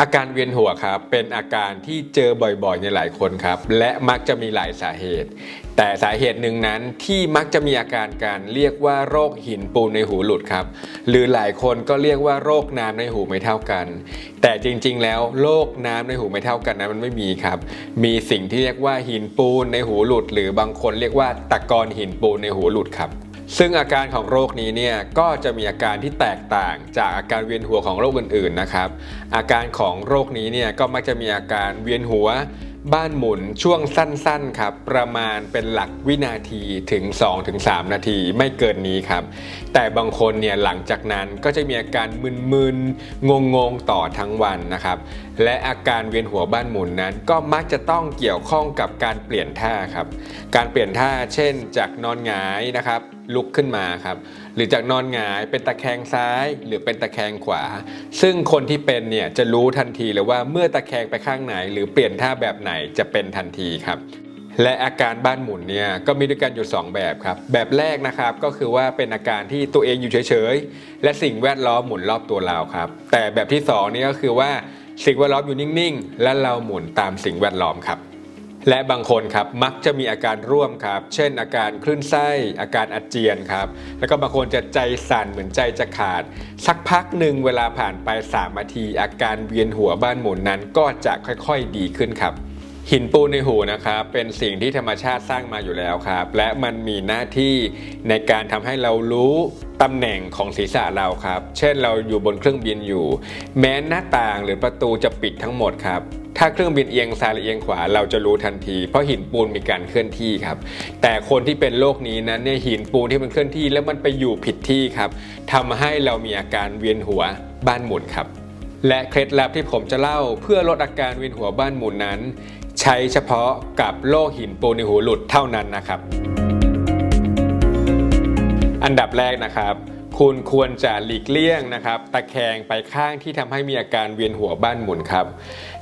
อาการเวียนหัวครับเป็นอาการที่เจอบ่อยๆในหลายคนครับ และมักจะมีหลายสาเหตุ แต่สาเหตุหนึ่งนั้นที่มักจะมีอาการการเรียกว่าโรคหินปูนในหูหลุดครับ หรือหลายคนก็เรียกว่าโรคน้ำในหูไม่เท่ากัน แต่จริงๆ แล้วโรคน้ำในหูไม่เท่ากันนั้นมันไม่มีครับ มีสิ่งที่เรียกว่าหินปูนในหูหลุด หรือบางคนเรียกว่าตะกอนหินปูนในหูหลุดครับ ซึ่งอาการของโรคนี้เนี่ยก็จะมีอาการที่แตกต่างจากอาการเวียนหัวของโรคอื่นๆนะครับ อาการของโรคนี้เนี่ยก็มักจะมีอาการเวียนหัว บ้านหมุนช่วงสั้นๆครับประมาณเป็นหลักวินาทีถึง 2-3 นาทีไม่เกินนี้ครับ แต่บางคนเนี่ยหลังจากนั้นก็จะมีอาการมึนๆงงๆต่อทั้งวันนะครับ และอาการเวียนหัวบ้านหมุนนั้น ก็มักจะต้องเกี่ยวข้องกับการเปลี่ยนท่าครับการเปลี่ยนท่าเช่น จากนอนหงายนะครับ ลุกขึ้นมาครับ หรือจากนอนหงายเป็นตะแคงซ้ายหรือเป็นตะแคงขวา ซึ่งคนที่เป็นเนี่ยจะรู้ทันทีเลยว่าเมื่อตะแคงไปข้างไหน หรือเปลี่ยนท่าแบบไหนจะเป็นทันทีครับและอาการบ้านหมุนเนี่ยก็มีด้วยกันอยู่ 2 แบบครับ แบบแรกนะครับก็คือว่าเป็นอาการที่ตัวเองอยู่เฉยๆ และสิ่งแวดล้อมหมุนรอบตัวเราครับ แต่แบบที่2นี่ก็คือว่าสิ่งแวดล้อมอยู่นิ่งๆ และเราหมุนตามสิ่งแวดล้อมครับ และบางคนครับมักจะมีอาการร่วมครับ เช่น อาการคลื่นไส้ อาการอาเจียนครับ แล้วก็บางคนจะใจสั่นเหมือนใจจะขาด สักพักหนึ่งเวลาผ่านไป3นาที อาการเวียนหัวบ้านหมุนนั้นก็จะค่อยๆดีขึ้นครับหินปูนในหูนะครับเป็นสิ่งที่ธรรมชาติสร้างมาอยู่แล้วครับ และมันมีหน้าที่ในการทำให้เรารู้ตำแหน่งของศีรษะเราครับ เช่นเราอยู่บนเครื่องบินอยู่ แม้หน้าต่างหรือประตูจะปิดทั้งหมดครับ ถ้าเครื่องบินเอียงซ้ายหรือเอียงขวาเราจะรู้ทันที เพราะหินปูนมีการเคลื่อนที่ครับ แต่คนที่เป็นโรคนี้นั้นเนี่ยหินปูนที่มันเคลื่อนที่ แล้วมันไปอยู่ผิดที่ครับทำให้เรามีอาการเวียนหัวบ้านหมุนครับ และเคล็ดลับที่ผมจะเล่าเพื่อลดอาการเวียนหัวบ้านหมุนนั้น ใช้เฉพาะกับโรคหินปูนในหูหลุดเท่านั้นนะครับ อันดับแรกนะครับ คุณควรจะหลีกเลี่ยงนะครับ ตะแคงไปข้างที่ทำให้มีอาการเวียนหัวบ้านหมุนครับ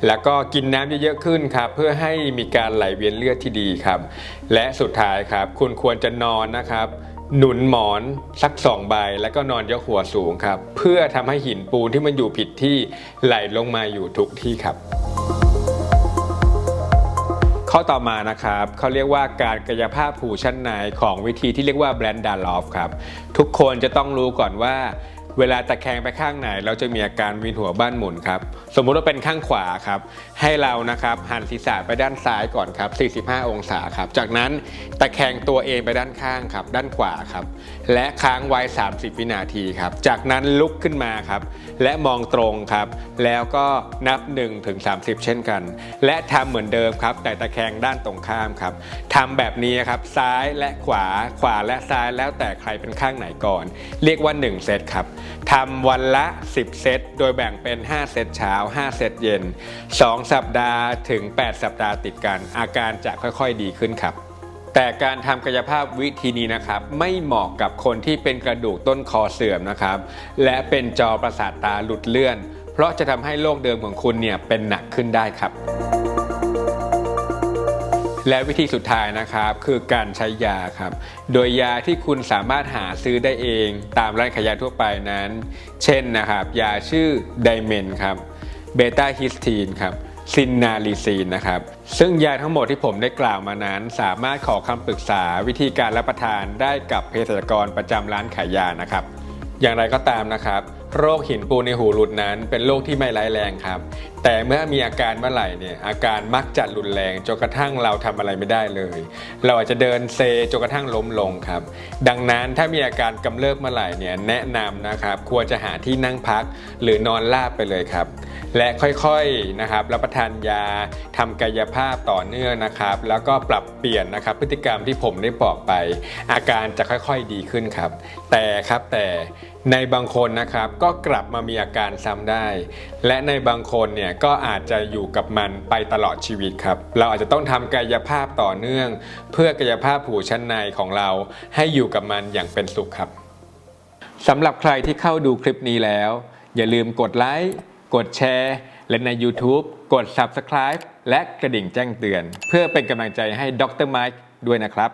แล้วก็กินน้ำเยอะๆขึ้นครับเพื่อให้มีการไหลเวียนเลือดที่ดีครับ และสุดท้ายครับ คุณควรจะนอนนะครับหนุนหมอนสักสองใบแล้วก็นอนยกหัวสูงครับ เพื่อทำให้หินปูนที่มันอยู่ผิดที่ไหลลงมาอยู่ทุกที่ครับ ข้อต่อมานะครับเขาเรียกว่าการกายภาพผูชั้นในของวิธีที่เรียกว่าแบรนดาลอฟครับ ทุกคนจะต้องรู้ก่อนว่า เวลาตะแคงไปข้างไหน เราจะมีอาการวินหัวบ้านหมุนครับ สมมุติว่าเป็นข้างขวาครับ ให้เรานะครับหันศีรษะไปด้านซ้ายก่อนครับ 45 องศาครับ จากนั้นตะแคงตัวเองไปด้านข้างครับ ด้านขวาครับ และค้างไว้ 30 วินาทีครับ จากนั้นลุกขึ้นมาครับ และมองตรงครับ แล้วก็นับ1ถึง30 เช่นกัน และทำเหมือนเดิมครับ แต่ตะแคงด้านตรงข้ามครับทำแบบนี้ครับ ซ้ายและขวา ขวาและซ้ายแล้วแต่ใครเป็นข้างไหนก่อน เรียกว่า 1 เซตครับทำวันละ 10 เซต โดยแบ่งเป็น 5 เซตเช้า 5 เซตเย็น 2 สัปดาห์ถึง 8 สัปดาห์ติดกัน อาการจะค่อยๆดีขึ้นครับ แต่การทำกายภาพวิธีนี้นะครับ ไม่เหมาะกับคนที่เป็นกระดูกต้นคอเสื่อมนะครับ และเป็นจอประสาทตาหลุดเลื่อน เพราะจะทำให้โรคเดิมของคุณเนี่ยเป็นหนักขึ้นได้ครับ และวิธีสุดท้ายนะครับคือการใช้ยาครับ โดยยาที่คุณสามารถหาซื้อได้เองตามร้านขายยาทั่วไปนั้น เช่นนะครับ ยาชื่อไดเมนครับเบต้าฮิสตีนครับซินนาลีซีนนะครับ ซึ่งยาทั้งหมดที่ผมได้กล่าวมานั้น สามารถขอคำปรึกษาวิธีการรับประทานได้กับเภสัชกรประจำร้านขายยานะครับ อย่างไรก็ตามนะครับ โรคหินปูนในหูหลุดนั้น เป็นโรคที่ไม่ร้ายแรงครับ แต่เมื่อมีอาการเมื่อไหร่เนี่ยอาการมักจะรุนแรงจนกระทั่งเราทำอะไรไม่ได้เลย เราอาจจะเดินเซจนกระทั่งล้มลงครับ ดังนั้นถ้ามีอาการกำเริบเมื่อไหร่เนี่ยแนะนำนะครับ ควรจะหาที่นั่งพักหรือนอนราบไปเลยครับ และค่อยๆนะครับรับประทานยาทำกายภาพต่อเนื่องนะครับ แล้วก็ปรับเปลี่ยนนะครับพฤติกรรมที่ผมได้บอกไป อาการจะค่อยๆดีขึ้นครับ แต่ครับแต่ในบางคนนะครับก็กลับมามีอาการซ้ำได้ และในบางคนเนี่ยก็อาจจะอยู่กับมันไปตลอดชีวิตครับ เราอาจจะต้องทำกายภาพต่อเนื่อง เพื่อกายภาพหูชั้นในของเรา ให้อยู่กับมันอย่างเป็นสุขครับสำหรับใครที่เข้าดูคลิปนี้แล้ว อย่าลืมกดไลค์ กดแชร์ และใน YouTube กด Subscribe และกระดิ่งแจ้งเตือน เพื่อเป็นกำลังใจให้ดรไมค์ด้วยนะครับ